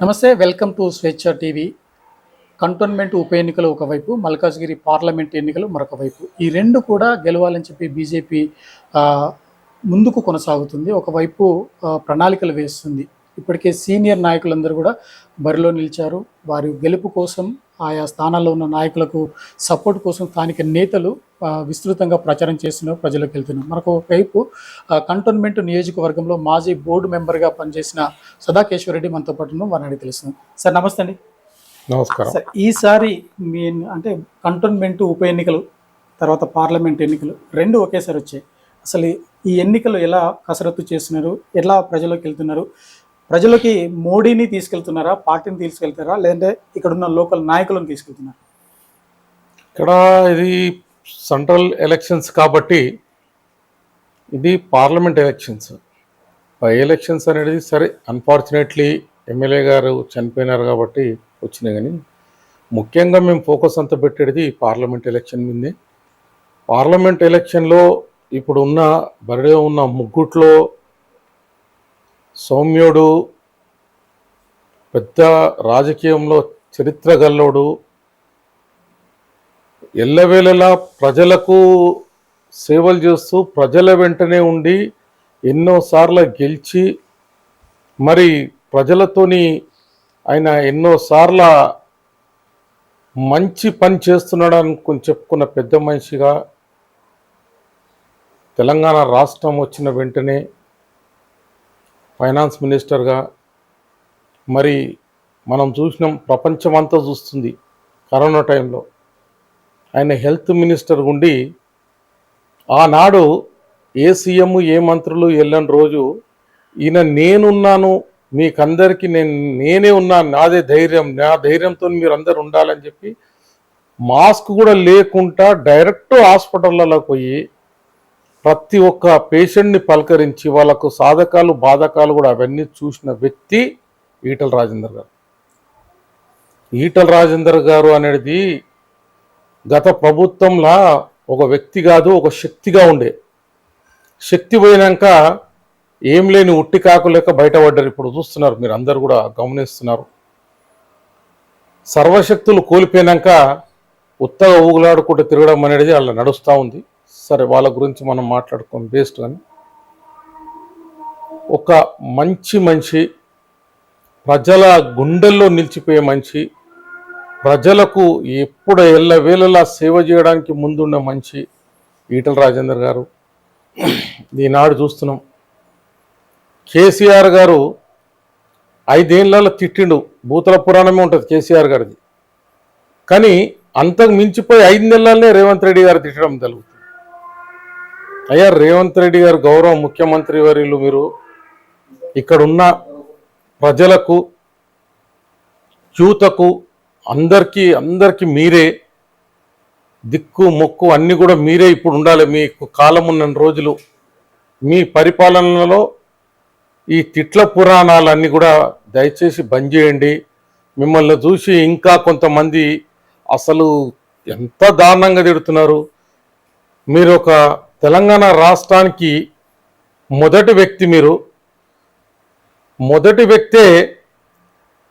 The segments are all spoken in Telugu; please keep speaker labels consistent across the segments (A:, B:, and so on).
A: నమస్తే welcome to Swechha TV. Cantonment ఉప ఎన్నికలు ఒకవైపు మల్కాజ్గిరి పార్లమెంట్ ఎన్నికలు మరొక వైపు ఈ రెండు కూడా గెలవాలని చెప్పి బీజేపీ ముందుకు కొనసాగుతుంది. ఒకవైపు ప్రణాళికలు వేస్తుంది. ఇప్పటికే సీనియర్ నాయకులందరూ కూడా బరిలో నిలిచారు. వారి గెలుపు కోసం ఆయా స్థానాల్లో ఉన్న నాయకులకు సపోర్ట్ కోసం స్థానిక నేతలు విస్తృతంగా ప్రచారం చేస్తున్నారు ప్రజలకు వెళ్తున్నారు. మరొక వైపు ఆ, కంటోన్మెంట్ నియోజకవర్గంలో మాజీ బోర్డు మెంబర్గా పనిచేసిన సదాకేశ్వరరెడ్డి మనతో పాటు. వారిని తెలుస్తుంది సార్ నమస్తే అండి.
B: నమస్కారం.
A: సార్ ఈసారి మీ అంటే కంటోన్మెంట్ ఉప ఎన్నికలు తర్వాత పార్లమెంట్ ఎన్నికలు రెండు ఒకేసారి వచ్చాయి. అసలు ఈ ఎన్నికలు ఎలా కసరత్తు చేస్తున్నారు? ఎలా ప్రజలోకి వెళ్తున్నారు? ప్రజలకి మోడీని తీసుకెళ్తున్నారా పార్టీని తీసుకెళ్తారా లేదంటే ఇక్కడ ఉన్న లోకల్ నాయకులను తీసుకెళ్తున్నారా?
B: ఇక్కడ ఇది సెంట్రల్ ఎలక్షన్స్ కాబట్టి ఇది పార్లమెంట్ ఎలక్షన్స్. బై ఎలక్షన్స్ అనేది సరే అన్ఫార్చునేట్లీ ఎమ్మెల్యే గారు చనిపోయినారు కాబట్టి వచ్చినాయి కానీ ముఖ్యంగా మేము ఫోకస్ అంతా పెట్టేది పార్లమెంట్ ఎలక్షన్ మీదే. పార్లమెంట్ ఎలక్షన్లో ఇప్పుడు ఉన్న బరిలో ఉన్న ముగ్గుట్లో సౌమ్యుడు పెద్ద రాజకీయంలో చరిత్ర గల్లోడు ఎల్లవేళలా ప్రజలకు సేవలు చేస్తూ ప్రజల వెంటనే ఉండి ఎన్నోసార్లు గెలిచి మరి ప్రజలతోని ఆయన ఎన్నోసార్ల మంచి పని చేస్తున్నాడు అనుకుని చెప్పుకున్న పెద్ద మనిషిగా తెలంగాణ రాష్ట్రం వచ్చిన వెంటనే ఫైనాన్స్ మినిస్టర్గా మరి మనం చూసినాం ప్రపంచమంతా చూస్తుంది కరోనా టైంలో. ఆయన హెల్త్ మినిస్టర్ ఉండి ఆనాడు ఏ సీఎం ఏ మంత్రులు వెళ్ళని రోజు ఈయన నేనున్నాను మీకందరికీ నేను నేనే ఉన్నాను నాదే ధైర్యం నా ధైర్యంతో మీరు అందరు ఉండాలని చెప్పి మాస్క్ కూడా లేకుండా డైరెక్ట్ హాస్పిటల్లలో పోయి ప్రతి ఒక్క పేషెంట్ని పలకరించి వాళ్ళకు సాధకాలు బాధకాలు కూడా అవన్నీ చూసిన వ్యక్తి ఈటల రాజేందర్ గారు. ఈటల రాజేందర్ గారు అనేది గత ప్రభుత్వంలా ఒక వ్యక్తి కాదు ఒక శక్తిగా ఉండే. శక్తి పోయినాక ఏం లేని ఉట్టి కాకులేక బయటపడ్డారు. ఇప్పుడు చూస్తున్నారు మీరు అందరు కూడా గమనిస్తున్నారు. సర్వశక్తులు కోల్పోయినాక ఉత్తగా ఊగులాడుకుంటూ తిరగడం అనేది అలా నడుస్తూ ఉంది. సరే వాళ్ళ గురించి మనం మాట్లాడుకోం బేస్ట్ కానీ ఒక మంచి మనిషి ప్రజల గుండెల్లో నిలిచిపోయే మనిషి ప్రజలకు ఎప్పుడు ఎల్లవేళలా సేవ చేయడానికి ముందున్న మనిషి ఈటల రాజేందర్ గారు. ఈనాడు చూస్తున్నాం. కేసీఆర్ గారు ఐదేళ్ళలో తిట్టిండు. భూతల పురాణమే ఉంటుంది కేసీఆర్ గారిది. కానీ అంతకు మించిపోయి ఐదు నెలలనే రేవంత్ రెడ్డి గారు తిట్టడం తెలుగు అయ్యా రేవంత్ రెడ్డి గారు గౌరవ ముఖ్యమంత్రి వర్యులు మీరు. ఇక్కడున్న ప్రజలకు యూతకు అందరికీ అందరికీ మీరే. దిక్కు మొక్కు అన్నీ కూడా మీరే ఇప్పుడు ఉండాలి. మీకు కాలం ఉన్న రోజులు మీ పరిపాలనలో ఈ తిట్ల పురాణాలన్నీ కూడా దయచేసి బంద్ చేయండి. మిమ్మల్ని చూసి ఇంకా కొంతమంది అసలు ఎంత దారుణంగా తిడుతున్నారు. మీరు ఒక తెలంగాణ రాష్ట్రానికి మొదటి వ్యక్తి మీరు. మొదటి వ్యక్తే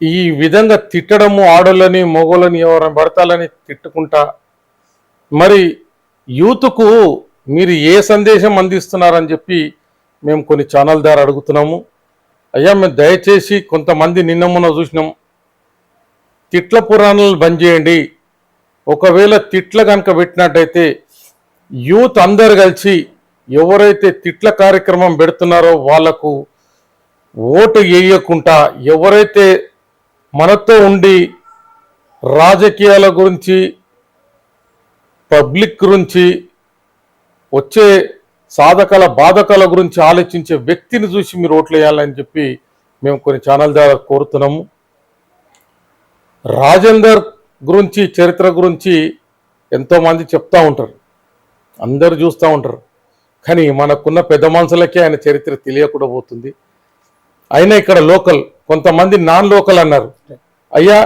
B: ఈ విధంగా తిట్టడము ఆడోళ్ళని మొగోళ్ళని ఎవరైనా పడతాలని తిట్టుకుంటా. మరి యూత్కు మీరు ఏ సందేశం అందిస్తున్నారని చెప్పి మేము కొన్ని ఛానల్ ద్వారా అడుగుతున్నాము. అయ్యా మేము దయచేసి కొంతమంది నిన్న మొన్న చూసినాం. తిట్ల పురాణాలు బంద్ చేయండి. ఒకవేళ తిట్ల కనుక పెట్టినట్టయితే యూత్ అందరు కలిసి ఎవరైతే తిట్ల కార్యక్రమం పెడుతున్నారో వాళ్ళకు ఓటు వేయకుండా ఎవరైతే మనతో ఉండి రాజకీయాల గురించి పబ్లిక్ గురించి వచ్చే సాధకాల బాధకాల గురించి ఆలోచించే వ్యక్తిని చూసి మీరు ఓట్లు వేయాలని చెప్పి మేము కొన్ని ఛానల్ ద్వారా కోరుతున్నాము. రాజేందర్ గురించి చరిత్ర గురించి ఎంతోమంది చెప్తా ఉంటారు. అందరు చూస్తూ ఉంటారు. కానీ మనకున్న పెద్ద మనుషులకే ఆయన చరిత్ర తెలియకుండా పోతుంది అయినా ఇక్కడ లోకల్ కొంతమంది నాన్ లోకల్ అన్నారు. అయ్యా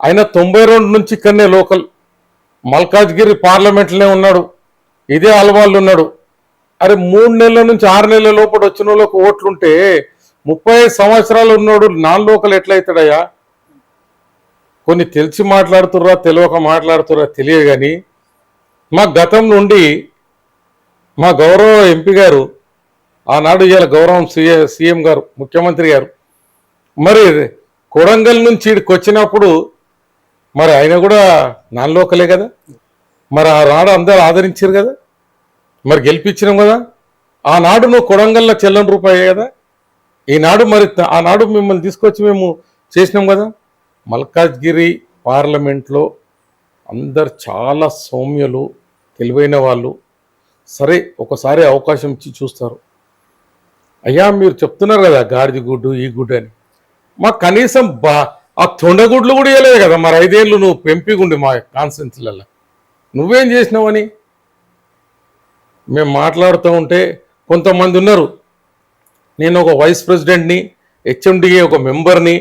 B: ఆయన తొంభై రెండు నుంచి ఇక్కడనే లోకల్. మల్కాజ్గిరి పార్లమెంట్లోనే ఉన్నాడు. ఇదే అలవాళ్ళు ఉన్నాడు. అరే మూడు నెలల నుంచి ఆరు నెలల లోపల వచ్చిన వాళ్ళకి ఓట్లుంటే ముప్పై ఐదు సంవత్సరాలు ఉన్నాడు నాన్ లోకల్ ఎట్లయితాడయ్యా? కొన్ని తెలిసి మాట్లాడుతుర్రా తెలియక మాట్లాడుతుర్రా తెలియదు కానీ మా గతం నుండి మా గౌరవ ఎంపీ గారు ఆనాడు ఇవాళ గౌరవం సీఏ సీఎం గారు ముఖ్యమంత్రి గారు. మరి కొడంగల్ నుంచి ఇక్కడికి వచ్చినప్పుడు మరి ఆయన కూడా నాన్ లోకలే కదా? మరి ఆనాడు అందరు ఆదరించారు కదా? మరి గెలిపించినాం కదా? ఆనాడు నువ్వు కొడంగల్లో చెల్లని రూపాయి కదా? ఈనాడు మరి ఆనాడు మిమ్మల్ని తీసుకొచ్చి మేము చేసినాం కదా? మల్కాజ్గిరి పార్లమెంట్లో అందరు చాలా సౌమ్యులు తెలివైన వాళ్ళు. సరే ఒకసారి అవకాశం ఇచ్చి చూస్తారు. అయ్యా మీరు చెప్తున్నారు కదా గాడిది గుడ్డు ఈ గుడ్డు అని. మాకు కనీసం బా ఆ తొండగుడ్లు కూడా ఇవ్వలేదు కదా మరి ఐదేళ్ళు నువ్వు పెంపిగుండి మా కాన్స్టెన్సీలలో నువ్వేం చేసినావని మేము మాట్లాడుతూ ఉంటే కొంతమంది ఉన్నారు. నేను ఒక వైస్ ప్రెసిడెంట్ని హెచ్ఎండిఏ ఒక మెంబర్ని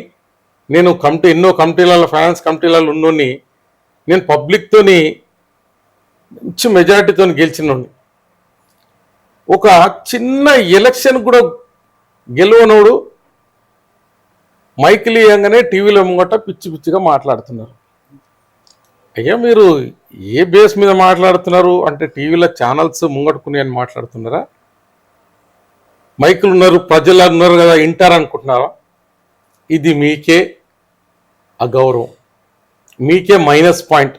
B: నేను కమిటీ ఎన్నో కమిటీలలో ఫైనాన్స్ కమిటీలలో ఉన్నోని నేను పబ్లిక్తోని మంచి మెజారిటీతో గెలిచినోని ఒక చిన్న ఎలక్షన్ కూడా గెలవనోడు మైకిల్ ఇయ్యంగానే టీవీలో ముంగట పిచ్చి పిచ్చిగా మాట్లాడుతున్నారు. అయ్యా మీరు ఏ బేస్ మీద మాట్లాడుతున్నారు? అంటే టీవీలో ఛానల్స్ ముంగట్టుకుని అని మాట్లాడుతున్నారా? మైకులు ఉన్నారు ప్రజలు ఉన్నారు కదా వింటారనుకుంటున్నారా ఇది మీకే అగౌరవం మీకే మైనస్ పాయింట్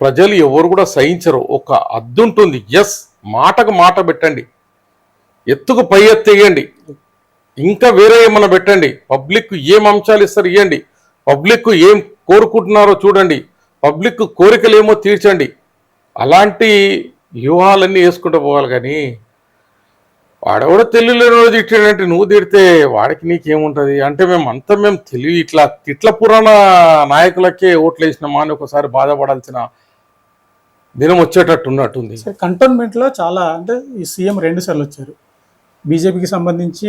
B: ప్రజలు ఎవరు కూడా సహించరు. ఒక అద్దు ఉంటుంది. ఎస్ మాటకు మాట పెట్టండి. ఎత్తుకు పై ఎత్తు ఇవ్వండి ఇంకా వేరే ఏమన్నా పెట్టండి. పబ్లిక్ ఏం అంశాలు ఇస్తారు ఇవ్వండి పబ్లిక్ ఏం కోరుకుంటున్నారో చూడండి. పబ్లిక్ కోరికలు ఏమో తీర్చండి. అలాంటి వ్యూహాలన్నీ వేసుకుంటూ పోవాలి కానీ వాడెవడో తెలియలేని రోజు తిట్టాడంటే నువ్వు తిడితే వాడికి నీకేముంటుంది? అంటే మేము అంతా మేము తెలివి ఇట్లా తిట్ల పురాణ నాయకులకే ఓట్లు వేసినామా అని ఒకసారి బాధపడాల్సిన దినం వచ్చేటట్టు ఉన్నట్టుంది.
A: సరే కంటోన్మెంట్లో చాలా అంటే ఈ సీఎం రెండు సార్లు వచ్చారు. బీజేపీకి సంబంధించి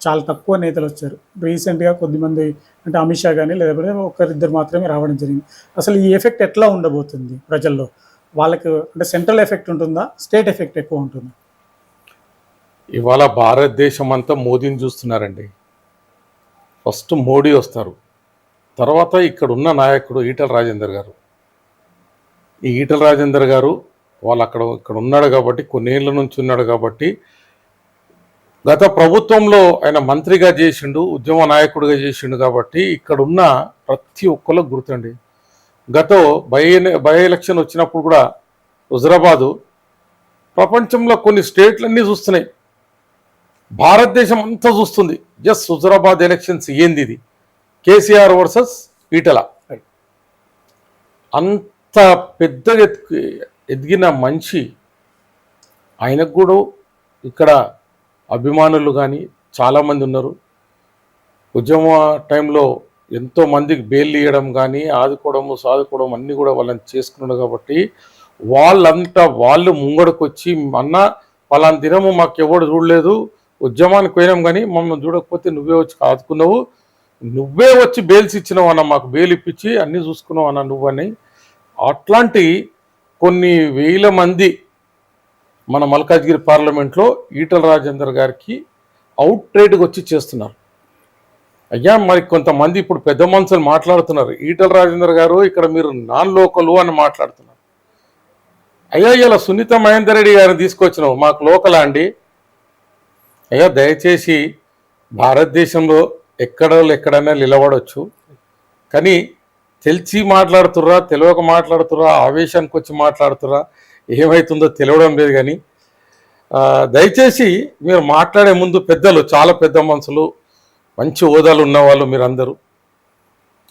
A: చాలా తక్కువ నేతలు వచ్చారు. రీసెంట్గా కొద్దిమంది అంటే అమిత్ షా కానీ లేకపోతే ఒకరిద్దరు మాత్రమే రావడం జరిగింది. అసలు ఈ ఎఫెక్ట్ ఎట్లా ఉండబోతుంది ప్రజల్లో? వాళ్ళకు అంటే సెంట్రల్ ఎఫెక్ట్ ఉంటుందా? స్టేట్ ఎఫెక్ట్ ఎక్కువ ఉంటుందా?
B: ఇవాళ భారతదేశం అంతా మోదీని చూస్తున్నారండి. ఫస్ట్ మోడీ వస్తారు. తర్వాత ఇక్కడ ఉన్న నాయకుడు ఈటల రాజేందర్ గారు. ఈ ఈటల రాజేందర్ గారు వాళ్ళు అక్కడ ఇక్కడ ఉన్నాడు కాబట్టి కొన్నేళ్ళ నుంచి ఉన్నాడు కాబట్టి గత ప్రభుత్వంలో ఆయన మంత్రిగా చేసిండు ఉద్యమ నాయకుడిగా చేసిండు కాబట్టి ఇక్కడ ఉన్న ప్రతి ఒక్కరు గుర్తండి గత బై బై ఎలక్షన్ వచ్చినప్పుడు కూడా హుజరాబాదు ప్రపంచంలో కొన్ని స్టేట్లన్నీ చూస్తున్నాయి. భారతదేశం అంతా చూస్తుంది. జస్ట్ హుజరాబాద్ ఎలక్షన్స్ ఏంది ఇది? KCR versus Etela. అంత పెద్దగా ఎత్తుకు- ఎదిగిన మనిషి ఆయనకు కూడా ఇక్కడ అభిమానులు కానీ చాలామంది ఉన్నారు. ఉద్యమ టైంలో ఎంతో మందికి బెయిల్ ఇవ్వడం కానీ ఆదుకోవడము సాదుకోవడం అన్నీ కూడా వాళ్ళని చేసుకున్నాడు కాబట్టి వాళ్ళంతా వాళ్ళు ముంగడకొచ్చి అన్న పలానా దినము మాకు ఎవడు చూడలేదు ఉద్యమానికి పోయినాం కానీ మమ్మల్ని చూడకపోతే నువ్వే వచ్చి ఆదుకున్నావు. నువ్వే వచ్చి బెయిల్స్ ఇచ్చినావు అన్న మాకు బెయిల్ ఇప్పించి అన్నీ చూసుకున్నావు అన్న నువ్వని. అట్లాంటి కొన్ని వేల మంది మన మల్కాజ్గిరి పార్లమెంట్లో ఈటల రాజేందర్ గారికి అవుట్ ట్రేడ్కి వచ్చి చేస్తున్నారు. అయ్యా మరి కొంతమంది ఇప్పుడు పెద్ద మనుషులు మాట్లాడుతున్నారు. ఈటల రాజేందర్ గారు ఇక్కడ మీరు నాన్ లోకలు అని మాట్లాడుతున్నారు. అయ్యా ఇలా సునీత మహేందర్ రెడ్డి గారిని తీసుకొచ్చినావు మాకు లోకలా అండి? అయ్యా దయచేసి భారతదేశంలో ఎక్కడ ఎక్కడైనా నిలబడవచ్చు కానీ తెలిసి మాట్లాడుతుర్రా తెలియక మాట్లాడుతుర్రా ఆవేశానికి వచ్చి మాట్లాడుతుర్రా ఏమవుతుందో తెలియడం లేదు కానీ దయచేసి మీరు మాట్లాడే ముందు పెద్దలు చాలా పెద్ద మనుషులు మంచి హోదాలు ఉన్నవాళ్ళు మీరందరూ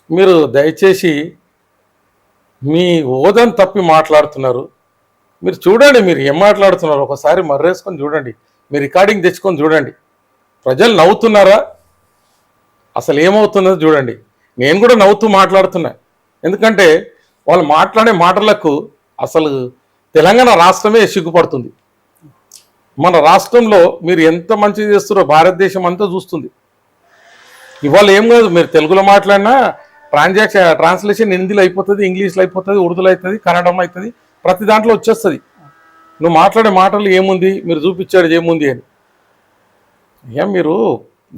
B: మీరు దయచేసి మీ హోదాను తప్పి మాట్లాడుతున్నారు. మీరు చూడండి మీరు ఏం మాట్లాడుతున్నారు? ఒకసారి మర్రేసుకొని చూడండి మీ రికార్డింగ్ తెచ్చుకొని చూడండి. ప్రజలు నవ్వుతున్నారా? అసలు ఏమవుతుందో చూడండి. నేను కూడా నవ్వుతూ మాట్లాడుతున్నా. ఎందుకంటే వాళ్ళు మాట్లాడే మాటలకు అసలు తెలంగాణ రాష్ట్రమే సిగ్గుపడుతుంది. మన రాష్ట్రంలో మీరు ఎంత మంచి చేస్తారో భారతదేశం అంతా చూస్తుంది. ఇవాళ ఏం కాదు మీరు తెలుగులో మాట్లాడినా ట్రాన్సాక్షన్ ట్రాన్స్లేషన్ హిందీలో అయిపోతుంది ఇంగ్లీష్లో అయిపోతుంది ఉర్దూలో అవుతుంది కన్నడంలో అవుతుంది ప్రతి దాంట్లో వచ్చేస్తుంది. నువ్వు మాట్లాడే మాటలు ఏముంది? మీరు చూపించాడు ఏముంది అని. ఏం మీరు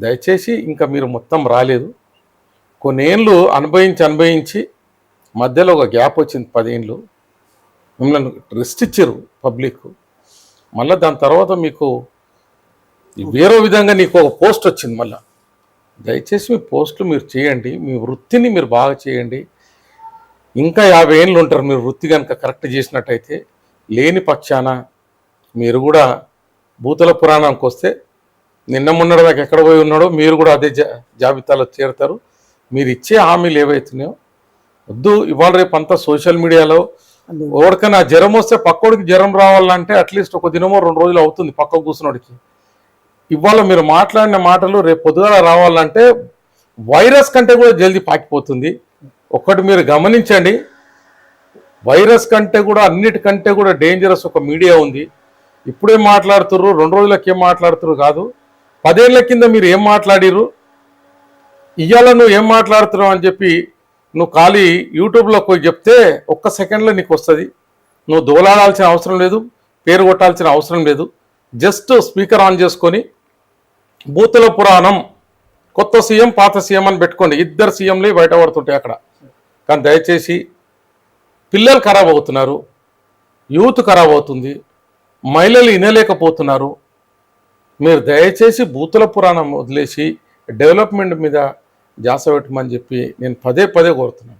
B: దయచేసి ఇంకా మీరు మొత్తం రాలేదు. కొన్నేళ్ళు అనుభవించి అనుభవించి మధ్యలో ఒక గ్యాప్ వచ్చింది పదేళ్ళు మిమ్మల్ని రెస్ట్ ఇచ్చారు పబ్లిక్. మళ్ళీ దాని తర్వాత మీకు వేరే విధంగా నీకు ఒక పోస్ట్ వచ్చింది మళ్ళీ. దయచేసి మీ పోస్టులు మీరు చేయండి మీ వృత్తిని మీరు బాగా చేయండి. ఇంకా యాభై ఏళ్ళు ఉంటారు మీరు వృత్తి కనుక కరెక్ట్ చేసినట్టయితే లేని పక్షాన మీరు కూడా భూతల పురాణానికి వస్తే నిన్న మొన్నటి దాకా ఎక్కడ పోయి ఉన్నాడో మీరు కూడా అదే జా జాబితాలో చేరుతారు. మీరు ఇచ్చే హామీలు ఏవైతున్నాయో వద్దు ఇవాళ రేపు అంతా సోషల్ మీడియాలో ఎవరికైనా జ్వరం వస్తే పక్కోడికి జ్వరం రావాలంటే అట్లీస్ట్ ఒక దినమో రెండు రోజులు అవుతుంది పక్క కూర్చున్నోడికి. ఇవాళ మీరు మాట్లాడిన మాటలు రేపు పొద్దుగాల రావాలంటే వైరస్ కంటే కూడా జల్దీ పాకిపోతుంది. ఒక్కటి మీరు గమనించండి. వైరస్ కంటే కూడా అన్నిటికంటే కూడా డేంజరస్ ఒక మీడియా ఉంది. ఇప్పుడే మాట్లాడుతుర్రు? రెండు రోజులకి ఏం మాట్లాడుతుర్రు కాదు. పదేళ్ళ కింద మీరు ఏం మాట్లాడిరు ఇవాళ నువ్వు ఏం మాట్లాడుతున్నావు అని చెప్పి నువ్వు ఖాళీ యూట్యూబ్లో పోయి చెప్తే ఒక్క సెకండ్లో నీకు వస్తుంది. నువ్వు దోలాడాల్సిన అవసరం లేదు పేరు కొట్టాల్సిన అవసరం లేదు. జస్ట్ స్పీకర్ ఆన్ చేసుకొని బూతుల పురాణం కొత్త సీఎం పాత సీఎం అని పెట్టుకోండి. ఇద్దరు సీఎంలే బయట పడుతుంటాయి అక్కడ. కానీ దయచేసి పిల్లలు ఖరాబ్ అవుతున్నారు యూత్ ఖరాబ్ అవుతుంది మహిళలు వినలేకపోతున్నారు. మీరు దయచేసి బూతుల పురాణం వదిలేసి డెవలప్మెంట్ మీద జాస పెట్టమని చెప్పి నేను పదే పదే కోరుతున్నాను.